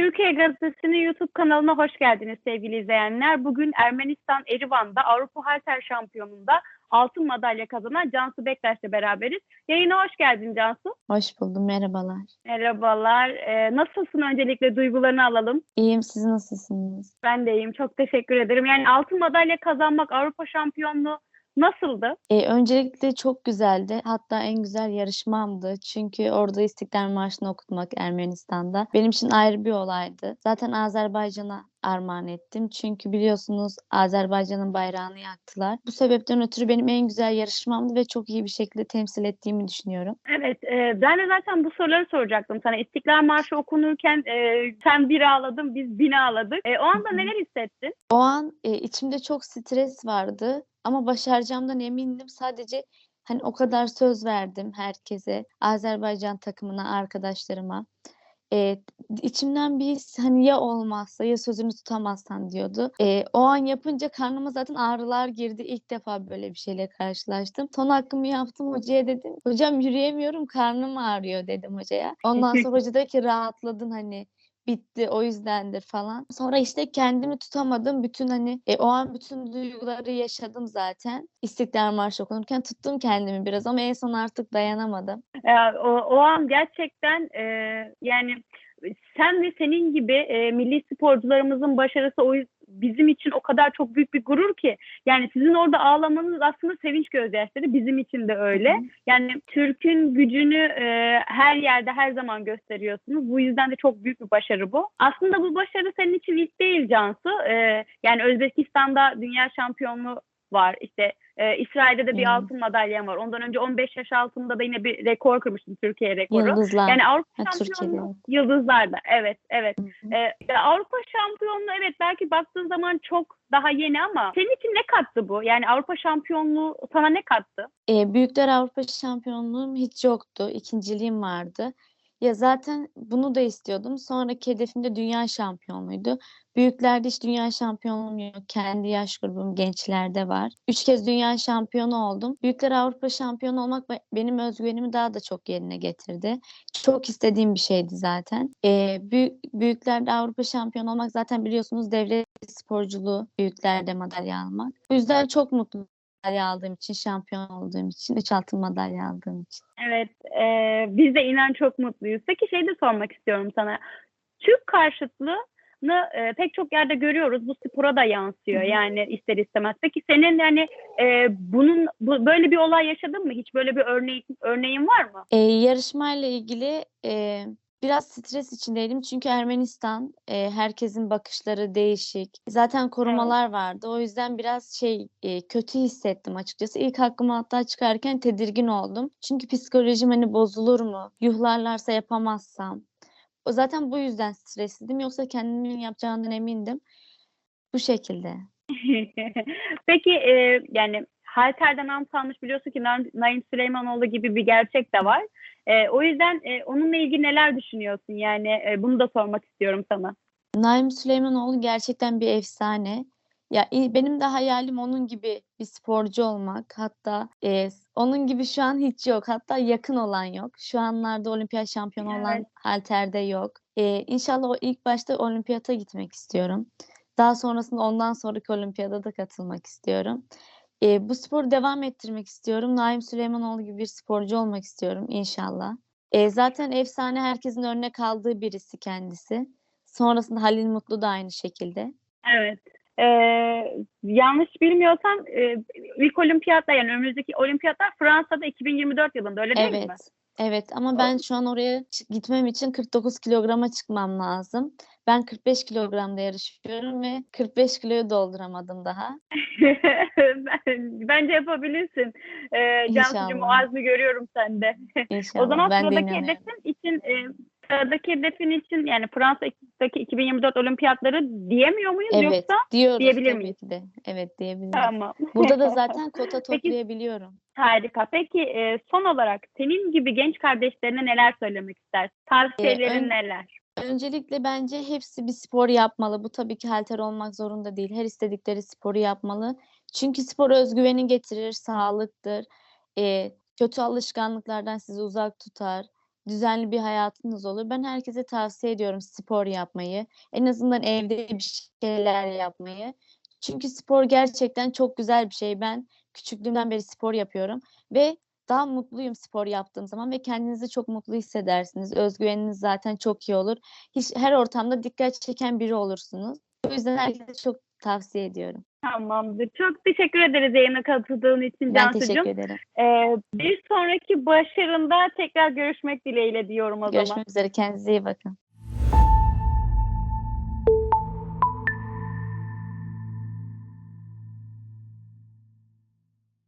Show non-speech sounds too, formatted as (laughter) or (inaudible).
Türkiye Gazetesi'nin YouTube kanalına hoş geldiniz sevgili izleyenler. Bugün Ermenistan Erivan'da Avrupa Halter Şampiyonu'nda altın madalya kazanan Cansu Bektaş'la beraberiz. Yayına hoş geldin Cansu. Hoş buldum, merhabalar. Merhabalar. Ee, nasılsın öncelikle duygularını alalım. İyiyim, siz nasılsınız? Ben de iyiyim. Çok teşekkür ederim. Yani altın madalya kazanmak Avrupa şampiyonluğu nasıldı? Ee, öncelikle çok güzeldi. Hatta en güzel yarışmamdı. Çünkü orada İstiklal Marşı'nı okutmak Ermenistan'da. Benim için ayrı bir olaydı. Zaten Azerbaycan'a armağan ettim. Çünkü biliyorsunuz Azerbaycan'ın bayrağını yaktılar. Bu sebepten ötürü benim en güzel yarışmamdı ve çok iyi bir şekilde temsil ettiğimi düşünüyorum. Evet, e, ben de zaten bu soruları soracaktım sana. İstiklal Marşı okunurken e, sen bir ağladın, biz bin ağladık. E, o anda neler hissettin? O an e, içimde çok stres vardı ama başaracağımdan emindim. Sadece hani o kadar söz verdim herkese, Azerbaycan takımına, arkadaşlarıma. E, içimden bir his hani ya olmazsa ya sözünü tutamazsan diyordu. E, o an yapınca karnıma zaten ağrılar girdi. İlk defa böyle bir şeyle karşılaştım. Son hakkımı yaptım hocaya dedim. Hocam yürüyemiyorum karnım ağrıyor dedim hocaya. Ondan sonra (laughs) hoca dedi ki rahatladın hani bitti o yüzdendir falan. Sonra işte kendimi tutamadım. Bütün hani e, o an bütün duyguları yaşadım zaten. İstiklal Marşı okunurken tuttum kendimi biraz ama en son artık dayanamadım. E, o, o an gerçekten e, yani sen ve senin gibi e, milli sporcularımızın başarısı o yüz- bizim için o kadar çok büyük bir gurur ki. Yani sizin orada ağlamanız aslında sevinç gözyaşları bizim için de öyle. Yani Türk'ün gücünü e, her yerde her zaman gösteriyorsunuz. Bu yüzden de çok büyük bir başarı bu. Aslında bu başarı senin için ilk değil Cansu. E, yani Özbekistan'da dünya şampiyonluğu var. İşte e, İsrail'de de bir Hmm. altın madalyan var. Ondan önce 15 yaş altında da yine bir rekor kırmıştın Türkiye rekoru. Yıldızlar. Yani Avrupa Ha, şampiyonluğu yıldızlarda. Evet, evet. Ee, Avrupa şampiyonluğu evet belki baktığın zaman çok daha yeni ama senin için ne kattı bu? Yani Avrupa şampiyonluğu sana ne kattı? E, Büyükler Avrupa Şampiyonluğum hiç yoktu. İkinciliğim vardı. Ya zaten bunu da istiyordum. Sonraki hedefim de dünya şampiyonluğuydu. Büyüklerde hiç dünya şampiyonluğum yok. Kendi yaş grubum gençlerde var. Üç kez dünya şampiyonu oldum. Büyükler Avrupa şampiyonu olmak be- benim özgüvenimi daha da çok yerine getirdi. Çok istediğim bir şeydi zaten. E, büyük, büyüklerde Avrupa şampiyonu olmak zaten biliyorsunuz devlet sporculuğu büyüklerde madalya almak. Bu yüzden çok mutluyum madalya aldığım için, şampiyon olduğum için, üç altın madalya aldığım için. Evet, e, biz de inan çok mutluyuz. Peki şey de sormak istiyorum sana. Türk karşıtlığını e, pek çok yerde görüyoruz. Bu spora da yansıyor yani ister istemez. Peki senin yani e, bunun bu, böyle bir olay yaşadın mı? Hiç böyle bir örneğin örneğin var mı? E, yarışmayla ilgili e, biraz stres içindeydim çünkü Ermenistan e, herkesin bakışları değişik. Zaten korumalar vardı. O yüzden biraz şey e, kötü hissettim açıkçası. İlk hakkımı hatta çıkarken tedirgin oldum. Çünkü psikolojim hani bozulur mu? Yuhlarlarsa yapamazsam. O zaten bu yüzden stresliydim. Yoksa kendimin yapacağından emindim. Bu şekilde. (laughs) Peki e, yani halterden nam salmış biliyorsun ki Naim Süleymanoğlu gibi bir gerçek de var. E, o yüzden e, onunla ilgili neler düşünüyorsun? Yani e, bunu da sormak istiyorum sana. Naim Süleymanoğlu gerçekten bir efsane. Ya benim de hayalim onun gibi bir sporcu olmak. Hatta e, onun gibi şu an hiç yok. Hatta yakın olan yok. Şu anlarda olimpiyat şampiyonu olan Evet. halterde yok. E, İnşallah o ilk başta olimpiyata gitmek istiyorum. Daha sonrasında ondan sonraki olimpiyada da katılmak istiyorum. E, bu sporu devam ettirmek istiyorum. Naim Süleymanoğlu gibi bir sporcu olmak istiyorum inşallah. E, zaten efsane herkesin örnek aldığı birisi kendisi. Sonrasında Halil Mutlu da aynı şekilde. Evet. E, yanlış bilmiyorsam e, ilk olimpiyatlar yani önümüzdeki olimpiyatlar Fransa'da 2024 yılında öyle değil mi? Evet. Ama ben şu an oraya gitmem için 49 kilograma çıkmam lazım. Ben 45 kilogramda yarışıyorum ve 45 kiloyu dolduramadım daha. Ben- (laughs) Bence yapabilirsin. Ee, Cansucuğum o azmi görüyorum sende. (laughs) İnşallah. O zaman ben sıradaki inanıyorum. hedefin için e, sıradaki hedefin için yani Fransa'daki 2024 olimpiyatları diyemiyor muyuz Evet, yoksa? diyoruz diyebilir miyiz? de. Evet diyebiliriz. Tamam. Burada da (laughs) zaten kota Peki- toplayabiliyorum. Harika. Peki e, son olarak senin gibi genç kardeşlerine neler söylemek istersin? Tavsiyelerin ön- neler? Öncelikle bence hepsi bir spor yapmalı. Bu tabii ki halter olmak zorunda değil. Her istedikleri sporu yapmalı. Çünkü spor özgüveni getirir, sağlıktır. Ee, kötü alışkanlıklardan sizi uzak tutar. Düzenli bir hayatınız olur. Ben herkese tavsiye ediyorum spor yapmayı. En azından evde bir şeyler yapmayı. Çünkü spor gerçekten çok güzel bir şey. Ben küçüklüğümden beri spor yapıyorum ve daha mutluyum spor yaptığım zaman ve kendinizi çok mutlu hissedersiniz. Özgüveniniz zaten çok iyi olur. Hiç her ortamda dikkat çeken biri olursunuz. O yüzden herkese çok tavsiye ediyorum. Tamamdır. Çok teşekkür ederiz yayına katıldığın için Ben Cansu'cum. teşekkür ederim. Ee, bir sonraki başarında tekrar görüşmek dileğiyle diyorum o zaman. Görüşmek üzere. Kendinize iyi bakın.